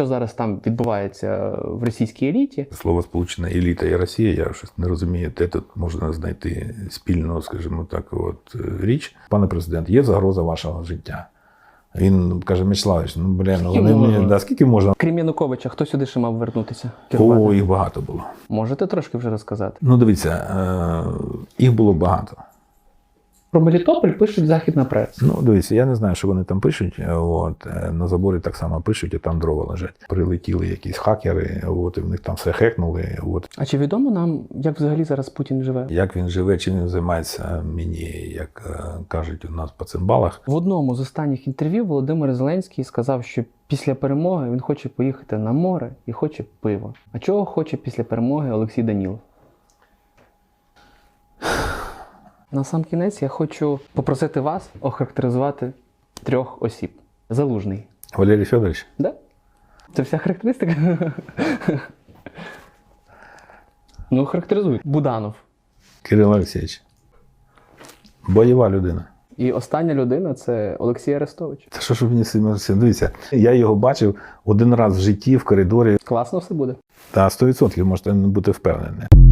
що зараз там відбувається в російській еліті. Слово сполучена еліта і Росія, я щось не розумію, де тут можна знайти спільну, скажімо так, от е, річ. Пане президент, є загроза вашого життя. Він каже, Мячеславович, ну блін, ну, вони мені, да, скільки можна? Крім Януковича, хто сюди ще мав вернутися? О, їх багато було. Можете трошки вже розказати? Ну, дивіться, е, їх було багато. Про Мелітополь пишуть західна преса. Ну, дивіться, я не знаю, що вони там пишуть. е, От, е, на заборі так само пишуть, і там дрова лежать. Прилетіли якісь хакери, от, і в них там все хекнули. От. А чи відомо нам, як взагалі зараз Путін живе? Як він живе, чим він займається, мені, як е, кажуть у нас по цимбалах, В одному з останніх інтерв'ю Володимир Зеленський сказав, що після перемоги він хоче поїхати на море і хоче пиво. А чого хоче після перемоги Олексій Данілов? На сам кінець я хочу попросити вас охарактеризувати трьох осіб. Залужний. Валерій Федорович, Да? Це вся характеристика? ну, характеризуй. Буданов. Кирило Олексійович. Бойова людина. І остання людина це Олексій Арестович. Та що ж мені сильно дивіться? Я його бачив один раз в житті в коридорі. Класно все буде. Та 100% можете бути впевнені.